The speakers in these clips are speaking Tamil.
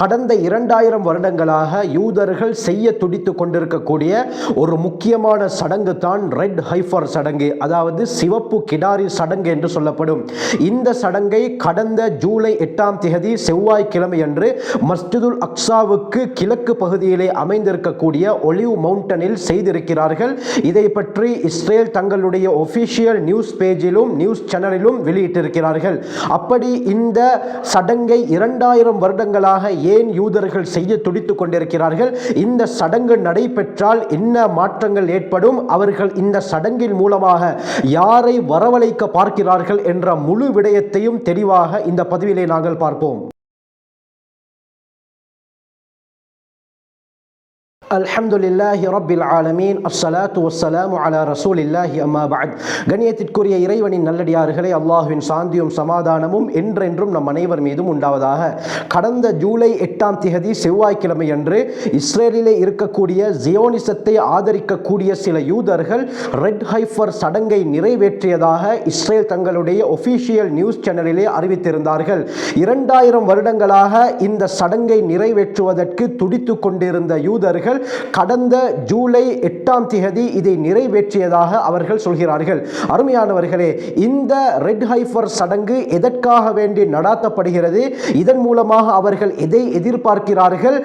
கடந்த இரண்டாயிரம் வருடங்களாக யூதர்கள் செய்ய துடித்து கொண்டிருக்கக்கூடிய ஒரு முக்கியமான சடங்கு தான் ரெட் ஹைஃபர் சடங்கு அதாவது சிவப்பு கிடாரி சடங்கு என்று சொல்லப்படும். இந்த சடங்கை கடந்த ஜூலை எட்டாம் தேதி செவ்வாய்க்கிழமை அன்று மஸ்ஜிதுல் அக்ஸாவுக்கு கிழக்கு பகுதியிலே அமைந்திருக்கக்கூடிய ஒலிவ் மவுண்டனில் செய்திருக்கிறார்கள். இதை பற்றி இஸ்ரேல் தங்களுடைய ஒஃபிஷியல் நியூஸ் பேஜிலும் நியூஸ் சேனலிலும் வெளியிட்டிருக்கிறார்கள். அப்படி இந்த சடங்கை இரண்டாயிரம் வருடங்களாக ஏன் யூதர்கள் செய்ய துடித்துக் கொண்டிருக்கிறார்கள்? இந்த சடங்கு நடைபெற்றால் என்ன மாற்றங்கள் ஏற்படும்? அவர்கள் இந்த சடங்கின் மூலமாக யாரை வரவழைக்க பார்க்கிறார்கள்? என்ற முழு விடயத்தையும் தெளிவாக இந்த பதிவிலே நாங்கள் பார்ப்போம். அல்ஹம்துலில்லாஹி ரப்பில் ஆலமீன். அஸ்ஸலாத்து வஸ்ஸலாமு அலா ரசூலில்லாஹி அம்மா பஅத். கண்ணியத்திற்குரிய இறைவனின் நல்லடியார்களே அல்லாஹ்வின் சாந்தியும் சமாதானமும் என்றென்றும் நம் அனைவர் மீதும் உண்டாவதாக. கடந்த ஜூலை எட்டாம் திகதி செவ்வாய்க்கிழமை அன்று இஸ்ரேலிலே இருக்கக்கூடிய ஜியோனிசத்தை ஆதரிக்கக்கூடிய சில யூதர்கள் ரெட் ஹைஃபர் சடங்கை நிறைவேற்றியதாக இஸ்ரேல் தங்களுடைய ஒஃபிஷியல் நியூஸ் சேனலிலே அறிவித்திருந்தார்கள். இரண்டாயிரம் வருடங்களாக இந்த சடங்கை நிறைவேற்றுவதற்கு துடித்து கொண்டிருந்த யூதர்கள் கடந்த ஜூலை எட்டாம் திகதி இதை நிறைவேற்றியதாக அவர்கள் சொல்கிறார்கள். அருமையானவர்களே இந்த ரெட் ஹைஃபர் சடங்கு எதற்காக வேண்டி நடாத்தப்படுகிறது? இதன் மூலமாக அவர்கள் எதை எதிர்பார்க்கிறார்கள்?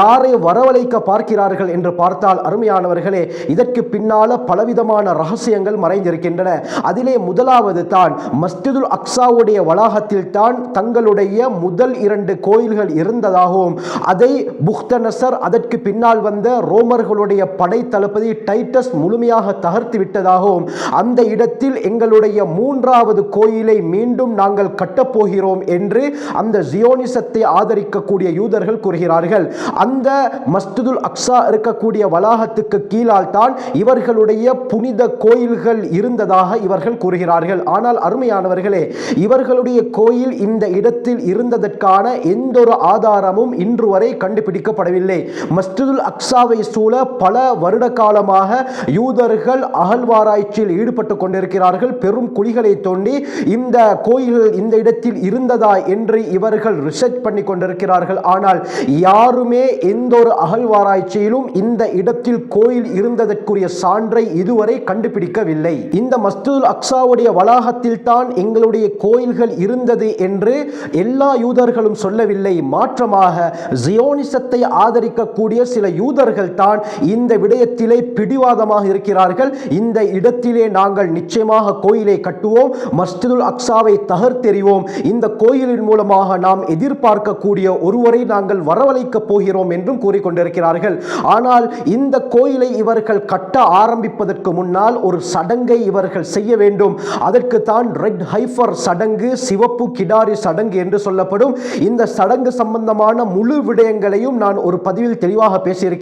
யாரை வரவழைக்க பார்க்கிறார்கள் என்று பார்த்தால் அருமையானவர்களே இதற்கு பின்னால பலவிதமான ரகசியங்கள் மறைந்திருக்கின்றன. அதிலே முதலாவது தான் மஸ்ஜிதுல் அக்ஸாவுடைய வளாகத்தில் தான் தங்களுடைய முதல் இரண்டு கோயில்கள் இருந்ததாகவும் அதை புக்தனசர் அதற்கு பின்னால் வந்த ரோமர்களுடைய படை தளபதி டைட்டஸ் முழுமையாக தகர்த்து விட்டதாகவும் அந்த இடத்தில் எங்களுடைய மூன்றாவது கோயிலை மீண்டும் நாங்கள் கட்டப்போகிறோம் என்று அந்த ஜியோனிசத்தை ஆதரிக்கக்கூடிய யூதர்கள் கூறுகிறார்கள். அந்த மஸ்துதுல் அக்ஸா இருக்கக்கூடிய வளாகத்துக்கு கீழால் தான் இவர்களுடைய புனித கோயில்கள் இருந்ததாக இவர்கள் கூறுகிறார்கள். ஆனால் அருமையானவர்களே இவர்களுடைய கோயில் இந்த இடத்தில் இருந்ததற்கான எந்த ஒரு ஆதாரமும் இன்று வரை கண்டுபிடிக்கப்படவில்லை. மஸ்ஜிதுல் அக்ஸாவை சூழ பல வருட காலமாக யூதர்கள் அகழ்வாராய்ச்சியில் ஈடுபட்டு கொண்டிருக்கிறார்கள். பெரும் குழிகளை தோண்டி இந்த கோயில்கள் இந்த இடத்தில் இருந்ததா என்று இவர்கள் ரிசர்ச் பண்ணி கொண்டிருக்கிறார்கள். ஆனால் யாருமே எந்த ஒரு அகழ்வாராய்ச்சியிலும் இந்த இடத்தில் கோயில் இருந்ததற்குரிய சான்றை இதுவரை கண்டுபிடிக்கவில்லை. இந்த மஸ்துல் அக்ஸாவுடைய வளாகத்தில் தான் எங்களுடைய கோயில்கள் இருந்தது என்று எல்லா யூதர்களும் சொல்லவில்லை. மாற்றமாக ஜியோனிசத்தை ஆதரிக்கக்கூடிய சில யூதர்கள் தான் இந்த விடயத்திலே பிடிவாதமாக இருக்கிறார்கள். இந்த இடத்திலே நாங்கள் நிச்சயமாக கோயிலை கட்டுவோம் மஸ்ஜிதுல் அக்ஸாவை தகர்த்தெறிவோம். இந்த கோயிலின் மூலமாக நாம் எதிர்பார்க்கக்கூடிய ஒருவரை நாங்கள் வரவழைக்கப் போகிறோம் என்றும் கூறிக்கொண்டிருக்கிறார்கள். ஆனால் இந்த கோயிலை இவர்கள் கட்ட ஆரம்பிப்பதற்கு முன்னால் ஒரு சடங்கை இவர்கள் செய்ய வேண்டும். அதற்கு தான் ரெட் ஹைஃபர் சடங்கு சிவப்பு கிடாரி சடங்கு என்று சொல்லப்படும். இந்த சடங்கு சம்பந்தமான முழு விடயங்களையும் நான் ஒரு பதிவில் தெளிவாக பேசியிருக்கிறேன்.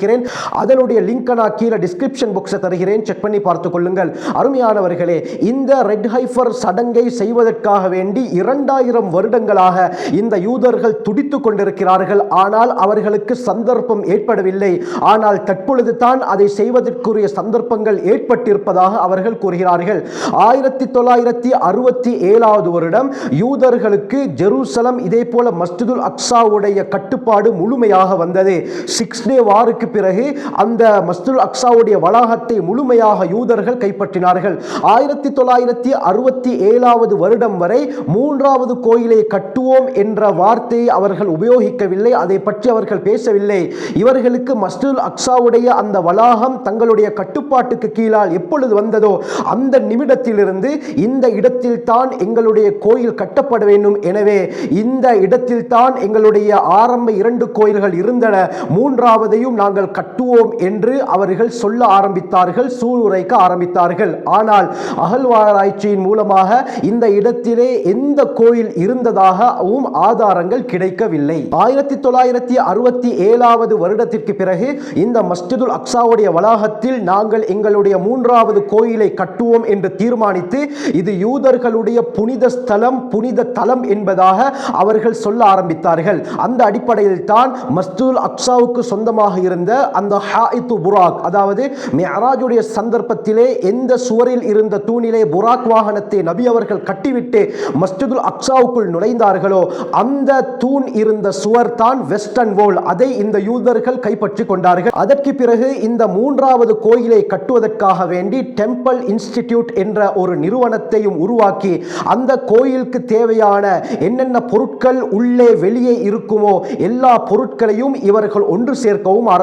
அதனுடைய லிங்கை நான் கீழே டிஸ்கிரிப்ஷன் பாக்ஸை தருகிறேன். செக் பண்ணி பார்த்து கொள்ளுங்கள். அருமையானவர்களே இந்த ரெட் ஹைஃபர் சடங்கை செய்வதற்காக வேண்டி இரண்டாயிரம் வருடங்களாக இந்த யூதர்கள் துடித்து கொண்டிருக்கிறார்கள். ஆனால் அவர்களுக்கு சந்தர்ப்பம் ஏற்படவில்லை. ஆனால் தற்பொழுது தான் அதை செய்வதற்குரிய சந்தர்ப்பங்கள் ஏற்பட்டிருப்பதாக அவர்கள் கூறுகிறார்கள். ஆயிரத்தி தொள்ளாயிரத்தி அறுபத்தி ஏழாவது வருடம் யூதர்களுக்கு ஜெருசலம் இதே போல மஸ்ஜிதுல் அக்ஸாவுடைய கட்டுப்பாடு முழுமையாக வந்தது. சிக்ஸ் டே வாருக்கு பிறகு அந்த மஸ்துல் அக்ஸாவுடைய வளாகத்தை முழுமையாக யூதர்கள் கைப்பற்றினார்கள். ஆயிரத்தி தொள்ளாயிரத்தி அறுபத்தி ஏழாவது வருடம் வரை மூன்றாவது கோயிலை கட்டுவோம் என்ற வார்த்தையை அவர்கள் உபயோகிக்கவில்லை. அதை பற்றி அவர்கள் பேசவில்லை. இவர்களுக்கு மஸ்துல் அக்ஸாவுடைய அந்த வளாகம் தங்களுடைய கட்டுப்பாட்டுக்கு கீழால் எப்பொழுது வந்ததோ அந்த நிமிடத்திலிருந்து இந்த இடத்தில் தான் எங்களுடைய கோயில் கட்டப்பட வேண்டும். எனவே இந்த இடத்தில் தான் எங்களுடைய ஆரம்ப இரண்டு கோயில்கள் இருந்தன. மூன்றாவதையும் நான் நாங்கள் கட்டுவோம் என்று அவர்கள் சொல்ல ஆரம்பித்தார்கள் சூளுரைக்க ஆரம்பித்தார்கள். ஆனால் அகழ்வாராய்ச்சியின் மூலமாக இந்த இடத்திலே எந்த கோயில் இருந்ததாகவும் ஆதாரங்கள் கிடைக்கவில்லை. ஆயிரத்தி தொள்ளாயிரத்தி அறுபத்தி ஏழாவது வருடத்திற்கு பிறகு இந்த மஸ்ஜிதுல் அக்ஸாவுடைய வளாகத்தில் நாங்கள் எங்களுடைய மூன்றாவது கோயிலை கட்டுவோம் என்று தீர்மானித்து இது யூதர்களுடைய புனித ஸ்தலம் புனித தலம் என்பதாக அவர்கள் சொல்ல ஆரம்பித்தார்கள். அந்த அடிப்படையில் தான் மஸ்தூல் அக்ஸாவுக்கு சொந்தமாக இருந்த இருந்த அந்த ஹாயித்து புராக் அதாவது மியராஜுடைய சந்தர்ப்பத்திலே எந்த சுவரில் இருந்த தூணிலே புராக் வாகனத்தை நபி அவர்கள் கட்டிவிட்டு மஸ்ஜிதுல் அக்ஸாவுக்குள் நுழைந்தார்களோ அந்த தூண் இருந்த சுவர் தான் வெஸ்டர்ன் வோல். அதை இந்த யூதர்கள் கைப்பற்றி கொண்டார்கள். அதற்கு பிறகு இந்த மூன்றாவது கோயிலை கட்டுவதற்காக வேண்டி டெம்பிள் இன்ஸ்டிடியூட் என்ற ஒரு நிறுவனத்தையும் உருவாக்கி அந்த கோயிலுக்கு தேவையான என்னென்ன பொருட்கள் உள்ளே வெளியே இருக்குமோ எல்லா பொருட்களையும் இவர்கள் ஒன்று சேர்க்கவும் ஆரம்பித்தார்கள்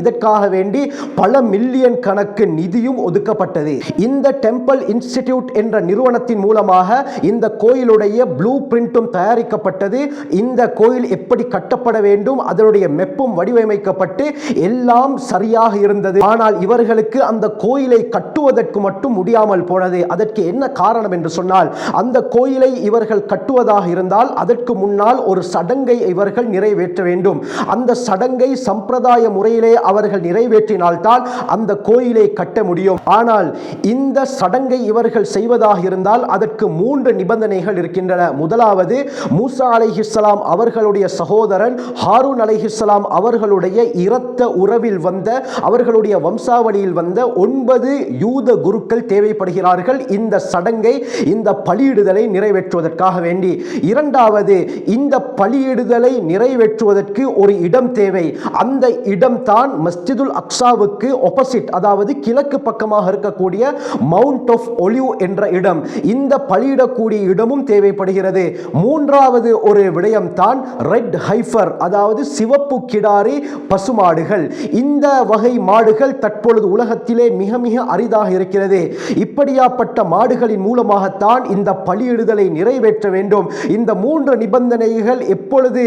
இதற்காக வேண்டி பல மில்லியன் கணக்கு நிதியும் ஒதுக்கப்பட்டது. இந்த டெம்பிள் இன்ஸ்டிடியூட் என்ற நிறுவனத்தின் மூலமாக இந்த கோயிலுடைய ப்ளூ பிரிண்டும் தயாரிக்கப்பட்டது. இந்த கோயில் எப்படி கட்டப்பட வேண்டும் அதனுடைய மெப்பும் வடிவமைக்கப்பட்டு எல்லாம் சரியாக இருந்தது. ஆனால் இவர்களுக்கு அந்த கோயிலை கட்டுவதற்கு மட்டும் முடியாமல் போனது. அதற்கு என்ன காரணம் என்று சொன்னால் அந்த கோயிலை இவர்கள் கட்டுவதாக இருந்தால் அதற்கு முன்னால் ஒரு சடங்கை இவர்கள் நிறைவேற்ற வேண்டும். அந்த சடங்கை சம்பிரதாய முறையிலே அவர்கள் நிறைவேற்றினால்தான் அந்த கோயிலை கட்ட முடியும். ஆனால் இந்த சடங்கை இவர்கள் செய்வதாக இருந்தால் அதற்கு மூன்று நிபந்தனைகள் இருக்கின்றன. முதலாவது மூசா அலைஹிஸ்லாம் அவர்களுடைய சகோதரன் ஹாரூன் அலைஹிஸ்லாம் அவர்களுடைய இரத்த உறவில் வந்த அவர்களுடைய வம்சாவளியில் வந்த ஒன்பது யூத குருக்கள் தேவைப்படுகிறார்கள். இந்த சடங்கை இந்த பலியிடுதலை நிறைவேற்றுவதற்காக வேண்டி. இரண்டாவது இந்த பலியிடுதலை நிறைவேற்றுவதற்கு ஒரு இடம் தேவை. அந்த இடம்தான் மஸ்ஜிதுல் அக்ஸாவுக்கு ஒப்போசிட் அதாவது கிழக்கு பக்கமாக இருக்கக்கூடிய மவுண்ட் ஆஃப் ஒலிவ் என்ற இடம். இந்த பலியிடக்கூடிய இடமும் தேவைப்படுகிறது. மூன்றாவது ஒரு விடயம் தான் ரெட் ஹைஃபர் அதாவது சிவப்பு கிடாரி பசுமாடுகள். இந்த வகை மாடுகள் தற்பொழுது உலகத்திலே மிக மிக அரிதாக இருக்கிறது. இப்படியாப்பட்ட மாடுகளின் மூலமாகத்தான் இந்த பலியிடுதலை நிறைவேற்ற வேண்டும். இந்த மூன்று நிபந்தனைகள் எப்பொழுது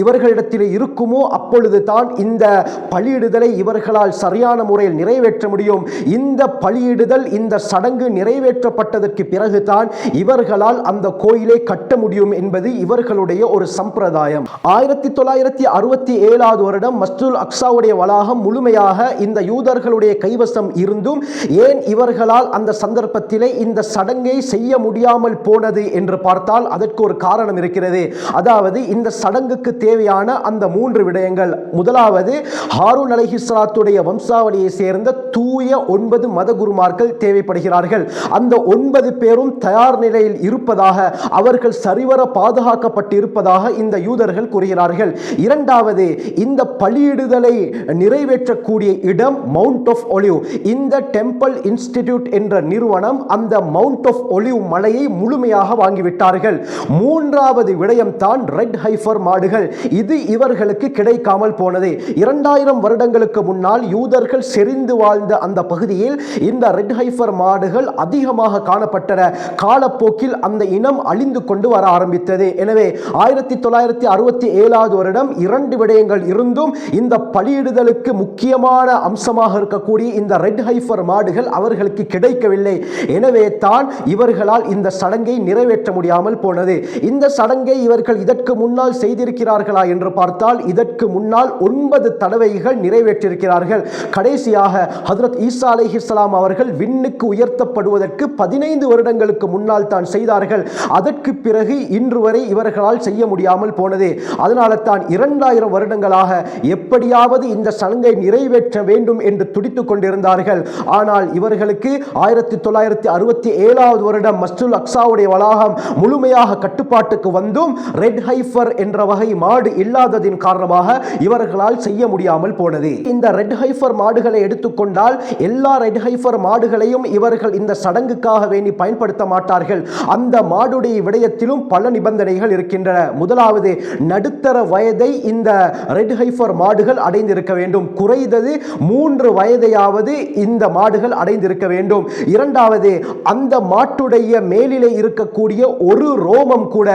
இவர்களிடத்தில் இருக்குமோ அப்பொழுது தான் இந்த பலியிடுதலை இவர்களால் சரியான முறையில் நிறைவேற்ற முடியும். இந்த பலியிடுதல் இந்த சடங்கு நிறைவேற்றப்பட்டதற்கு பிறகுதான் இவர்களால் அந்த கோயிலை கட்ட முடியும் என்பது இவர்களுடைய ஒரு சம்பிரதாயம். ஆயிரத்தி தொள்ளாயிரத்தி அறுபத்தி ஏழாவது வருடம் மஸ்துல் அக்ஸாவுடைய வளாகம் முழுமையாக இந்த யூதர்களுடைய கைவசம் இருந்தும் ஏன் இவர்களால் அந்த சந்தர்ப்பத்திலே இந்த சடங்கை செய்ய முடியாமல் போனது என்று பார்த்தால் அதற்கு ஒரு காரணம் இருக்கிறது. அதாவது இந்த சடங்குக்கு தேவையான அந்த மூன்று விடயங்கள். முதலாவது ஹாரூன் அலஹி அலைஹிஸ்லாத்துடைய வம்சாவளியை சேர்ந்த தூய ஒன்பது மத குருமார்கள் தேவைப்படுகிறார்கள். அந்த ஒன்பது பேரும் தயார் நிலையில் இருப்பதாக அவர்கள் சரிவர பாதுகாக்கப்பட்டு இருப்பதாக இந்த யூதர்கள் கூறுகிறார்கள். இரண்டாவது இந்த பலியிடுதலை நிறைவேற்றக்கூடிய இடம் மவுண்ட் ஆஃப் ஒலிவ் இந்த டெம்பிள் இன்ஸ்டிடியூட் என்ற நிறுவனம் அந்த மவுண்ட் ஆஃப் ஒலிவ் மலையை முழுமையாக வாங்கிவிட்டார்கள். மூன்றாவது விடயம் தான் ரெட் ஹைஃபர் மாடுகள். இது இவர்களுக்கு கிடைக்காமல் போனது. இரண்டாயிரம் வருடங்களுக்கு முன்னால் யூதர்கள் செறிந்து வாழ்ந்த அந்த பகுதியில் இந்த ரெட் ஹைஃபர் மாடுகள் அதிகமாக காணப்பட்டன. காலப்போக்கில் அந்த இனம் அழிந்து கொண்டு வர ஆரம்பித்தது. எனவே ஆயிரத்தி தொள்ளாயிரத்தி அறுபத்தி ஏழாவது வருடம் இரண்டு விடயங்கள் இருந்தும் இந்த பலியிடுதலுக்கு முக்கியமான அம்சமாக இருக்கக்கூடிய இந்த ரெட் ஹைஃபர் மாடுகள் அவர்களுக்கு கிடைக்கவில்லை. எனவே தான் இவர்களால் இந்த சடங்கை நிறைவேற்ற முடியாமல் போனது. இந்த சடங்கை இவர்கள் இதற்கு முன்னால் செய்திருக்கிறார்களா என்று பார்த்தால் இதற்கு முன்னால் ஒன்பது தடவை தடவைகள் நிறைவேற்றிருக்கிறார்கள் கடைசியாக ஹதரத் ஈசா அலைஹிஸ்ஸலாம் அவர்கள் விண்ணுக்கு உயர்த்தப்படுவதற்கு பதினைந்து வருடங்களுக்கு முன்னால் தான் செய்தார்கள். அதற்கு பிறகு இன்று வரை இவர்களால் செய்ய முடியாமல் போனது. அதனால தான் இரண்டாயிரம் வருடங்களாக எப்படியாவது இந்த சடங்கை நிறைவேற்ற வேண்டும் என்று துடித்துக் கொண்டிருந்தார்கள். ஆனால் இவர்களுக்கு ஆயிரத்தி தொள்ளாயிரத்தி அறுபத்தி ஏழாவது வருடம் மஸ்துல் அக்ஸாவுடைய வளாகம் முழுமையாக கட்டுப்பாட்டுக்கு வந்தும் ரெட் ஹைஃபர் என்ற வகை மாடு இல்லாததின் காரணமாக இவர்களால் செய்ய முடியாமல் போனது. இந்த ரெட் ஹைஃபர் மாடுகளை எடுத்துக்கொண்டால் எல்லா ரெட் ஹைஃபர் மாடுகளையும் இவர்கள் இந்த சடங்குக்காக வேண்டி பயன்படுத்த மாட்டார்கள். அந்த மாடுடைய விடயத்திலும் பல நிபந்தனைகள் இருக்கின்றன. முதலாவது நடுத்தர வயதை இந்த ரெட் ஹைஃபர் மாடுகள் அடைந்திருக்க வேண்டும். குறைந்தது மூன்று வயதையாவது இந்த மாடுகள் அடைந்திருக்க வேண்டும். இரண்டாவது அந்த மாட்டுடைய மேலிலே இருக்கக்கூடிய ஒரு ரோமம் கூட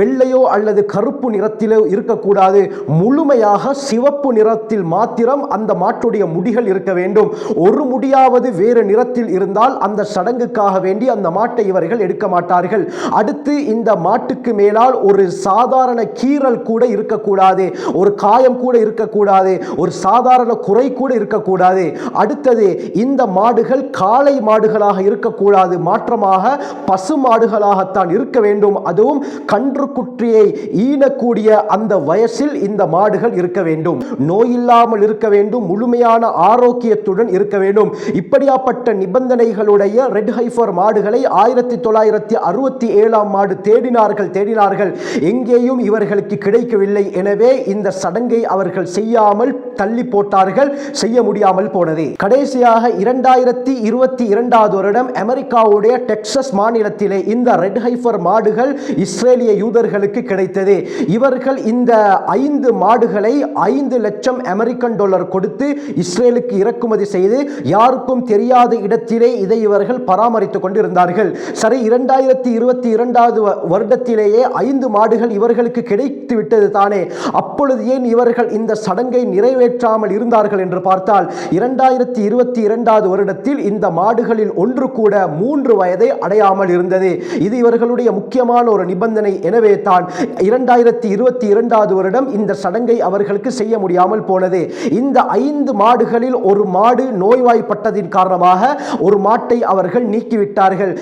வெள்ளையோ அல்லது கருப்பு நிறத்திலோ இருக்கக்கூடாது. முழுமையாக சிவப்பு நிறத்தில் மாத்திரம் அந்த மாட்டுடைய முடிகள் இருக்க வேண்டும். ஒரு முடியாவது வேறு நிறத்தில் இருந்தால் அந்த சடங்குக்காக வேண்டி அந்த மாட்டை இவர்கள் எடுக்க மாட்டார்கள். அடுத்து இந்த மாட்டுக்கு மேலால் ஒரு சாதாரண கீறல் கூட இருக்கக்கூடாது. ஒரு காயம் கூட இருக்கக்கூடாது. ஒரு சாதாரண குறை கூட இருக்கக்கூடாது. அடுத்தது இந்த மாடுகள் காளை மாடுகளாக இருக்கக்கூடாது. மாற்றமாக பசு மாடுகளாகத்தான் இருக்க வேண்டும். அதுவும் கன்று குற்றியை ஈனக்கூடிய அந்த வயசில் இந்த மாடுகள் இருக்க வேண்டும். நோயில் இல்லாமல் இருக்க வேண்டும் முழுமையான ஆரோக்கியத்துடன் இருக்க வேண்டும். இப்படியாப்பட்ட நிபந்தனைகளுடைய ரெட் ஹைஃபர் மாடுகளை ஆயிரத்தி தொள்ளாயிரத்தி அறுபத்தி ஏழாம் ஆண்டு தேடினார்கள் தேடினார்கள். எங்கேயும் இவர்களுக்கு கிடைக்கவில்லை. எனவே இந்த சடங்கை அவர்கள் செய்யாமல் தள்ளி போட்டார்கள் செய்ய முடியாமல் போனது. கடைசியாக இரண்டாயிரத்தி இருபத்தி இரண்டாவது வருடம் அமெரிக்காவுடைய டெக்சஸ் மாநிலத்திலே இந்த ரெட் ஹைஃபர் மாடுகள் இஸ்ரேலிய யூதர்களுக்கு கிடைத்தது. இவர்கள் இந்த ஐந்து மாடுகளை ஐந்து லட்சம் அமெரிக்கன் டாலர் கொடுத்து இஸ்ரேலுக்கு இறக்குமதி செய்து யாருக்கும் தெரியாத இடத்திலே இதை இவர்கள் பராமரித்துக் கொண்டிருந்தார்கள். சரி இரண்டாயிரத்தி இருபத்தி இரண்டாவது வருடத்திலேயே ஐந்து மாடுகள் இவர்களுக்கு கிடைத்து விட்டது தானே. அப்பொழுது ஏன் இவர்கள் இந்த சடங்கை நிறைவேற்றாமல் இருந்தார்கள் என்று பார்த்தால் இரண்டாயிரத்தி இருபத்தி இரண்டாவது வருடத்தில் இந்த மாடுகளில் ஒன்று கூட மூன்று வயதை அடையாமல் இருந்தது. இது இவர்களுடைய முக்கியமான ஒரு நிபந்தனை. எனவே தான் இரண்டாயிரத்தி இருபத்தி இரண்டாவது வருடம் இந்த சடங்கை அவர்களுக்கு செய்ய முடியாமல் போனது இந்த ஐந்து மாடுகளில் ஒரு மாடு நோய்வாய்ப்பட்டதின் காரணமாக ஒரு மாட்டை அவர்கள் நீக்கிவிட்டார்கள்.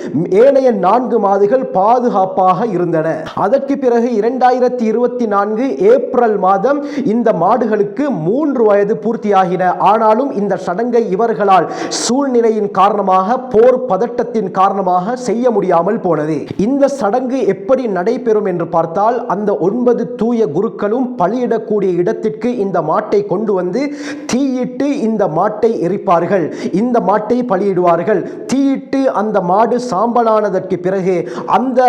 ஏனைய நான்கு மாடுகள் பாதுகாப்பாக இருந்தன. அதற்கு பிறகு இரண்டாயிரத்தி இருபத்தி நான்கு ஏப்ரல் மாதம் இந்த மாடுகளுக்கு மூன்று வயது பூர்த்தியாகின. ஆனாலும் இந்த சடங்கை இவர்களால் சூழ்நிலையின் காரணமாக போர் பதட்டத்தின் காரணமாக செய்ய முடியாமல் போனது. இந்த சடங்கு எப்படி நடைபெறும் என்று பார்த்தால் அந்த ஒன்பது தூய குருக்களும் பலியிடக்கூடிய இடத்திற்கு இந்த மாட்டை கொண்டு வந்து தீயிட்டு இந்த மாட்டை எரிப்பார்கள். இந்த மாட்டை பலியிடுவார்கள். தீயிட்டு அந்த மாடு சாம்பலானதற்கு பிறகு அந்த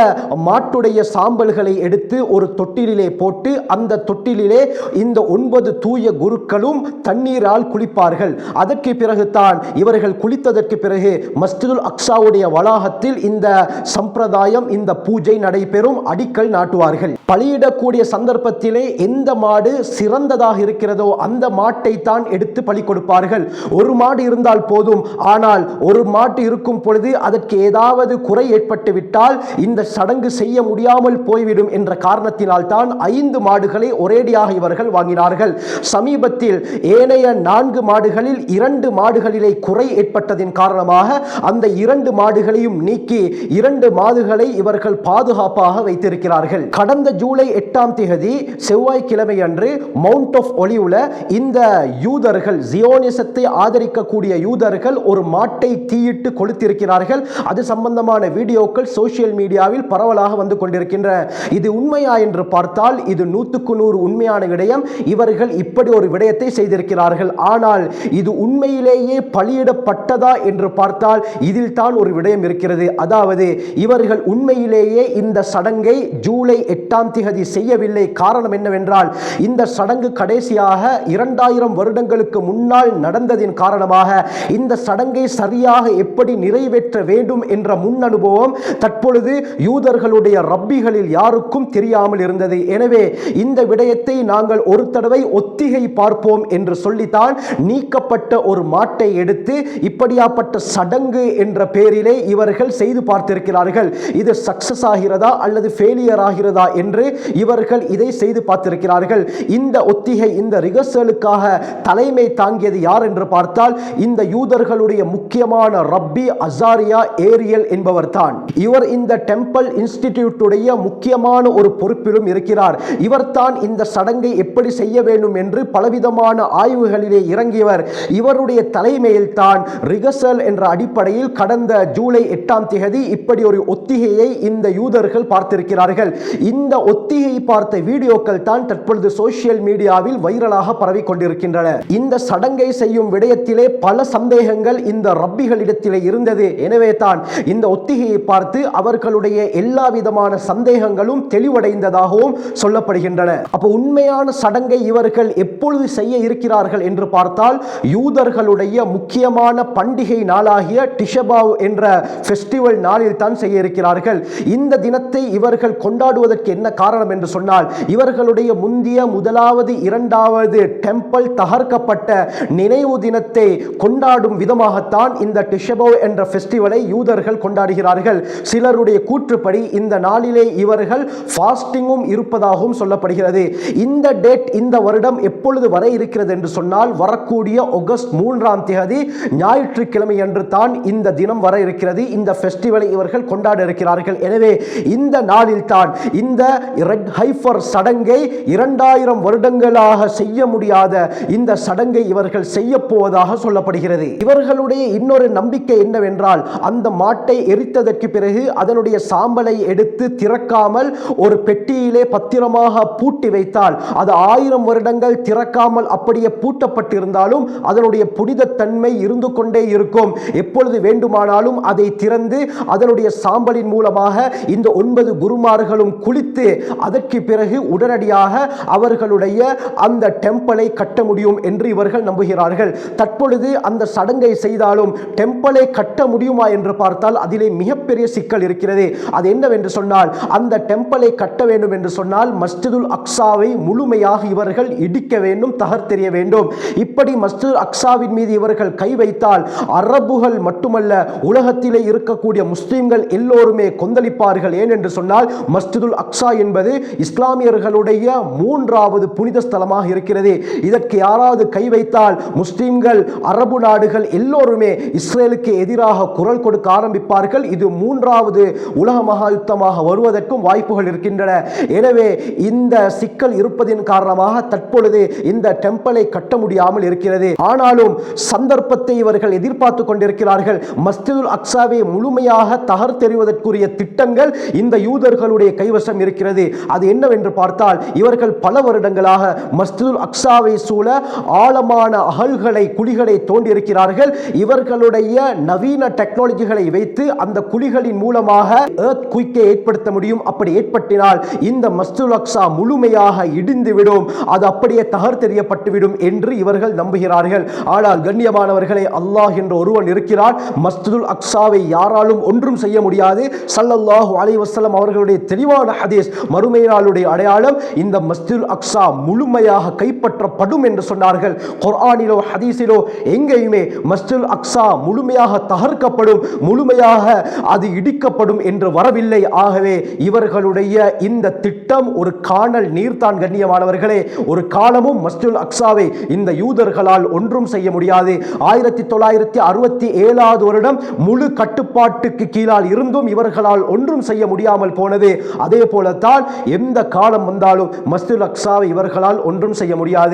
மாட்டுடைய சாம்பல்களை எடுத்து ஒரு தொட்டிலிலே போட்டு அந்த தொட்டிலிலே இந்த ஒன்பது தூய குருக்களும் தண்ணீரால் குளிப்பார்கள். அதற்கு பிறகு தான் இவர்கள் குளித்ததற்கு பிறகு மஸ்ஜிதுல் அக்ஸாவுடைய வளாகத்தில் இந்த சம்பிரதாயம் இந்த பூஜை நடைபெறும். அடிக்கல் நாட்டுவார்கள். பலியிடக்கூடிய சந்தர்ப்பத்திலே எந்த மாடு சிறந்ததாக இருக்கிறதோ அந்த மாட்டை தான் எடுத்து பலி கொடுப்பார்கள். ஒரு மாடு இருந்தால் போதும். ஆனால் ஒரு மாட்டு இருக்கும் பொழுது அதற்கு ஏதாவது குறை ஏற்பட்டு விட்டால் இந்த சடங்கு செய்ய முடியாமல் போய்விடும் என்ற காரணத்தினால் தான் ஐந்து மாடுகளை ஒரேடியாக இவர்கள் வாங்கினார்கள். சமீபத்தில் ஏனைய நான்கு மாடுகளில் இரண்டு மாடுகளிலே குறை ஏற்பட்டதின் காரணமாக அந்த இரண்டு மாடுகளையும் நீக்கி இரண்டு மாடுகளை இவர்கள் பாதுகாப்பாக வைத்திருக்கிறார்கள். கடந்த ஜூலை எட்டாம் தேதி செவ்வாய்க்கிழமை அன்று மவுண்ட் ஆஃப் ஒலிவுல இந்த யூதர்கள் ஜியோனிசத்தை ஆதரிக்கக்கூடிய யூதர்கள் ஒரு மாட்டை தீயிட்டு கொளுத்திருக்கிறார்கள். அது சம்பந்தமான வீடியோக்கள் சோஷியல் மீடியாவில் பரவலாக வந்து கொண்டிருக்கின்றன. இது உண்மையா என்று பார்த்தால் இது நூற்றுக்கு நூறு உண்மையான விடயம். இவர்கள் இப்படி ஒரு விடயத்தை செய்திருக்கிறார்கள். ஆனால் இது உண்மையிலேயே பலியிடப்பட்டதா என்று பார்த்தால் இதில் தான் ஒரு விடயம் இருக்கிறது. அதாவது இவர்கள் உண்மையிலேயே இந்த சடங்கை ஜூலை எட்டாம் திகதி செய்யவில்லை. காரணம் என்னவென்றால் இந்த சடங்கு கடைசியாக இரண்டாயிரம் வருடங்களுக்கு முன்னால் நடந்ததின் காரணமாக இந்த சடங்கை சரியாக எப்படி நிறைவேற்ற வேண்டும் என்ற முன் அனுபவம் தற்பொழுது யூதர்களுடைய ரப்பிகளில் யாருக்கும் தெரியாமல் இருந்தது. எனவே இந்த விடயத்தை நாங்கள் ஒரு தடவை ஒத்திகை பார்ப்போம் என்று சொல்லித்தான் நீக்கப்பட்ட ஒரு மாட்டை எடுத்து இப்படியாப்பட்ட சடங்கு என்ற பெயரிலே இவர்கள் செய்து பார்த்திருக்கிறார்கள். இது சக்சஸ் ஆகிறதா அல்லது ஃபெயிலியர் ஆகிறதா என்று இவர்கள் இதை செய்து பார்த்திருக்கிறார்கள். இந்த ஒத்திகை இந்த ரிகர்சலுக்காக தலைமை தாங்கியது யார் என்று பார்த்தால் இந்த யூதர்களுடைய முக்கியமான ரப்பி அசாரியா ஏரியல் என்பவர் தான் இவர் இந்த டெம்பிள் இன்ஸ்டிடியூட்டுடைய முக்கியமான ஒரு பொறுப்பிலும் இருக்கிறார். இவர் தான் இந்த சடங்கை எப்படி செய்ய வேண்டும் என்று பலவிதமான ஆய்வுகளிலே இறங்கியவர். இவருடைய தலைமையில் தான் ரிகர்சல் என்ற அடிப்படையில் கடந்த ஜூலை எட்டாம் தேதி இப்படி ஒரு ஒத்திகையை இந்த யூதர்கள் பார்த்திருக்கிறார்கள். இந்த ஒத்திகை பார்த்த வீடியோக்கள் தான் தற்பொழுது சோசியல் மீடியாவில் வைரலாக பரவி கொண்டிருக்கின்றன இந்த சடங்கை செய்யும் விடயத்திலே பல சந்தேகங்கள் இந்த ரப்பிகளிடத்திலே இருந்தது. எனவே தான் இந்த ஒத்திகையை பார்த்து அவர்களுடைய எல்லா விதமான சந்தேகங்களும் தெளிவடைந்ததாகவும் சொல்லப்படுகின்றன. அப்போ உண்மையான சடங்கை இவர்கள் எப்பொழுது செய்ய இருக்கிறார்கள் என்று பார்த்தால் யூதர்களுடைய முக்கியமான பண்டிகை நாளாகிய டிஷபாவ் என்ற ஃபெஸ்டிவல் நாளில் தான் செய்ய இருக்கிறார்கள். இந்த தினத்தை இவர்கள் கொண்டாடுவதற்கு என்ன காரணம் என்று சொன்னால் இவர்களுடைய முந்திய முதலாவது இரண்டாவது டெம்பிள் தகர்க்கப்பட்ட நினைவு தினத்தை கொண்டாடும் விதமாகத்தான் இந்த டிஷபோ என்ற ஃபெஸ்டிவலை யூதர்கள் கொண்டாடுகிறார்கள். சிலருடைய கூற்றுப்படி இந்த நாளிலே இவர்கள் ஃபாஸ்டிங்கும் இருப்பதாகவும் சொல்லப்படுகிறது. இந்த டேட் இந்த வருடம் எப்பொழுது வர இருக்கிறது என்று சொன்னால் வரக்கூடிய ஆகஸ்ட் மூன்றாம் தேதி ஞாயிற்றுக்கிழமை அன்று தான் இந்த தினம் வர இருக்கிறது. இந்த ஃபெஸ்டிவலை இவர்கள் கொண்டாட இருக்கிறார்கள். எனவே இந்த நாளில் தான் இந்த ரெட் ஹைஃபர் சடங்கை இரண்டாயிரம் வருடங்களாக செய்ய முடியும் முடியாத இந்த சடங்கை இவர்கள் செய்ய போவதாக சொல்லப்படுகிறது. இவர்களுடைய இன்னொரு நம்பிக்கை என்னவென்றால் அந்த மாட்டை எரித்ததற்கு பிறகு அதனுடைய சாம்பலை எடுத்து திறக்காமல் ஒரு பெட்டியிலே பத்திரமாக பூட்டி வைத்தால் அது ஆயிரம் வருடங்கள் திறக்காமல் அப்படியே பூட்டப்பட்டிருந்தாலும் அதனுடைய புனித தன்மை இருந்து கொண்டே இருக்கும். எப்பொழுது வேண்டுமானாலும் அதை திறந்து அதனுடைய சாம்பலின் மூலமாக இந்த ஒன்பது குருமார்களும் குளித்து அதற்கு பிறகு உடனடியாக அவர்களுடைய அந்த டெம்பிளை கட்ட முடியும் என்று இவர்கள் நம்புகிறார்கள். தற்பொழுது அந்த சடங்கை செய்தாலும் டெம்பிளை கட்ட முடியுமா என்று பார்த்தால் அதிலே மிகப்பெரிய சிக்கல் இருக்கிறது. அது என்னவென்று சொன்னால் அந்த டெம்பிளை கட்ட வேண்டும் என்று சொன்னால் மஸ்ஜிதுல் அக்ஸாவை முழுமையாக இவர்கள் இடிக்க வேண்டும் தகர்த்தெறிய வேண்டும். இப்படி மஸ்ஜிதுல் அக்ஸாவின் மீது இவர்கள் கை வைத்தால் அரபுகள் மட்டுமல்ல உலகத்திலே இருக்கக்கூடிய முஸ்லீம்கள் எல்லோருமே கொந்தளிப்பார்கள். ஏன் என்று சொன்னால் மஸ்ஜிதுல் அக்ஸா என்பது இஸ்லாமியர்களுடைய மூன்றாவது புனித ஸ்தலமாக இருக்கிறது. இதற்கு யாராவது கை வைத்தால் முஸ்லிம்கள் அரபு நாடுகள் எல்லோருமே இஸ்ரேலுக்கு எதிராக குரல் கொடுக்க ஆரம்பிப்பார்கள். இது மூன்றாவது உலக மகா யுத்தமாக வருவதற்கும் வாய்ப்புகள் இருக்கின்றன. எனவே இந்த சிக்கல் இருப்பதின் காரணமாக தற்பொழுது இந்த டெம்பிளை கட்ட முடியாமல் இருக்கிறது. ஆனாலும் சந்தர்ப்பத்தை இவர்கள் எதிர்பார்த்து கொண்டிருக்கிறார்கள். மஸ்ஜிதுல் அக்சாவை முழுமையாக தகர்த்தெறிவதற்குரிய திட்டங்கள் இந்த யூதர்களுடைய கைவசம் இருக்கிறது. அது என்னவென்று பார்த்தால் இவர்கள் பல வருடங்களாக மஸ்ஜிதுல் அக்ஸாவை சூழ ஆழமான அகழ்களை குழிகளை தோண்டியிருக்கிறார்கள். இவர்களுடைய நவீன டெக்னாலஜிகளை வைத்து அந்த குழிகளின் மூலமாக ஏர்த் குயிக்கை ஏற்படுத்த முடியும். அப்படி ஏற்பட்டினால் இந்த மஸ்ஜிதுல் அக்ஸா முழுமையாக இடிந்துவிடும் அது அப்படியே தகர்த்தெறியப்பட்டுவிடும் என்று இவர்கள் நம்புகிறார்கள். ஆனால் கண்ணியமானவர்களே அல்லாஹ் என்ற ஒருவன் இருக்கிறார் மஸ்துல் அக்ஸாவை யாராலும் ஒன்றும் செய்ய முடியாது. சல்லல்லாஹு அலைஹி வஸல்லம் அவர்களுடைய தெளிவான ஹதீஸ் மறுமையினாளுடைய அடையாளம் இந்த மஸ்துல் அக்ஸா முழுமையாக கைப்பற்ற கைப்பற்றப்படும் என்று சொன்னார்கள். குர்ஆனிலோ ஹதீஸிலோ எங்கேயுமே மஸ்ஜிதுல் அக்ஸா முழுமையாக தகர்க்கப்படும் முழுமையாக அது இடிக்கப்படும் என்று வரவில்லை. ஆகவே இவர்களுடைய இந்த திட்டம் ஒரு காணல் நீர்தான் கண்ணியமானவர்களே. ஒரு காலமும் மஸ்ஜிதுல் அக்ஸாவை இந்த யூதர்களால் ஒன்றும் செய்ய முடியாது. ஆயிரத்தி தொள்ளாயிரத்தி அறுபத்தி ஏழாவது வருடம் முழு கட்டுப்பாட்டுக்கு கீழால் இருந்தும் இவர்களால் ஒன்றும் செய்ய முடியாமல் போனது. அதே போலத்தான் எந்த காலம் வந்தாலும் மஸ்துல் அக்ஸாவை இவர்களால் ஒன்றும் செய்ய முடியாது.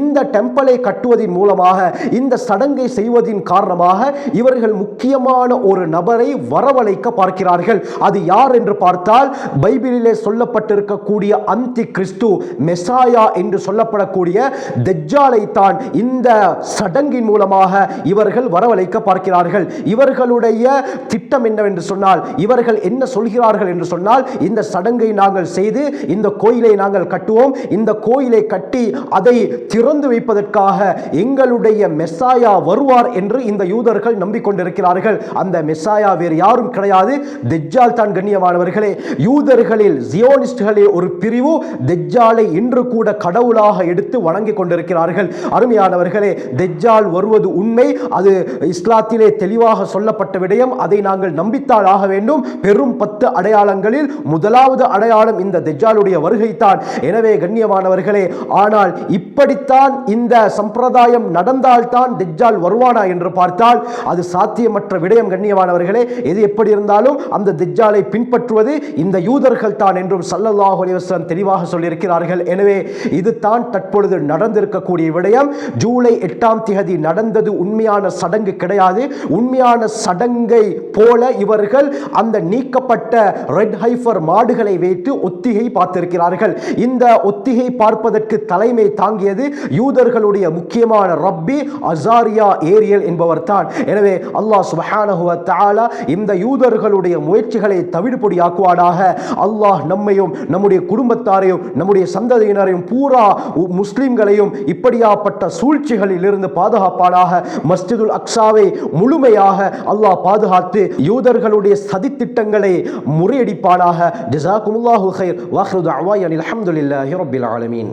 இந்த டெம்பிளை கட்டுவதன் மூலமாக இந்த சடங்கை செய்வதின் காரணமாக இவர்கள் முக்கியமான ஒரு நபரை வரவழைக்க பார்க்கிறார்கள். அது யார் என்று பார்த்தால் பைபிளிலே சொல்லப்பட்டிருக்கக்கூடிய அந்தி கிறிஸ்து மெசாயா என்று சொல்லப்படக்கூடிய தெஜாலை தான் இந்த சடங்கின் மூலமாக இவர்கள் வரவழைக்க பார்க்கிறார்கள். இவர்களுடைய திட்டம் என்னவென்று சொன்னால் இவர்கள் என்ன சொல்கிறார்கள் என்று சொன்னால் இந்த சடங்கை நாங்கள் செய்து இந்த கோயிலை நாங்கள் கட்டுவோம். இந்த கோயிலை கட்டி அதை திறந்து வைப்பதற்காக எங்களுடைய மெஸ்ஸாயா வருவார் என்று இந்த யூதர்கள் நம்பிக்கொண்டிருக்கிறார்கள். அந்த மெஸ்ஸாயா வேறு யாரும் கிடையாது. தெஜ்ஜால் தான் கண்ணியமானவர்களே யூதர்களில் ஜியோனிஸ்டுகளே ஒரு பிரிவு தெஜ்ஜாலை இன்று கூட கடவுளாக எடுத்து வணங்கிக் கொண்டிருக்கிறார்கள். அருமையானவர்களே தெஜ்ஜால் வருவது உண்மை அது இஸ்லாத்திலே தெளிவாக சொல்லப்பட்ட விடயம் அதை நாங்கள் நம்பித்தால் ஆக வேண்டும். பெரும் பத்து அடையாளங்களில் முதலாவது அடையாளம் இந்த தெஜ்ஜாலுடைய வருகைத்தான் எனவே கண்ணியமானவர்களே ஆனால் இப்படித்தான் இந்த சம்பிரதாயம் நடந்தால்தான் தெஜ்ஜால் வருவானா என்று பார்த்தால் அது சாத்தியமற்ற விடயம் கண்ணியமானவர்களே எது எப்படி இருந்தாலும் அந்த திஜ்ஜாலை பின்பற்றுவது இந்த யூதர்கள் தான் என்றும் சல்லல்லாஹு அலைஹி தெளிவாக சொல்லியிருக்கிறார்கள். எனவே இது தான் தற்பொழுது நடந்திருக்கக்கூடிய விடயம். ஜூலை எட்டாம் திகதி நடந்தது உண்மையான சடங்கு கிடையாது. உண்மையான சடங்கை போல இவர்கள் அந்த நீக்கப்பட்ட ரெட் ஹைஃபர் மாடுகளை வைத்து ஒத்திகை பார்த்திருக்கிறார்கள். இந்த ஒத்திகை பார்ப்பதற்கு தலைமை தாங்கியது யூதர்களுடைய முக்கியமான ரப்பி அசாரியா ஏரியல் என்பவர் தான். எனவே அல்லாஹ் சுபஹானஹுவ தாலா இந்த யூதர்களுடைய முயற்சிகளை தவிடுபொடியாக்குவானாக. அல்லாஹ் நம்மையும் நம்முடைய குடும்பத்தாரையும் நம்முடைய சந்ததியினரையும் பூரா முஸ்லீம்களையும் முஸ்லிம்களையும் இப்படியாப்பட்ட சூழ்ச்சிகளில் இருந்து பாதுகாப்பானாக. மஸ்ஜிதுல் அக்ஸாவை முழுமையாக அல்லாஹ் பாதுகாத்து யூதர்களுடைய சதித்திட்டங்களை முறியடிப்பானாக. ஜஸாக்குமுல்லாஹு ஹைர் வாஹ்ரு தஅவாயன் அஹமதுல்லாஹி ரபில் ஆலமீன்.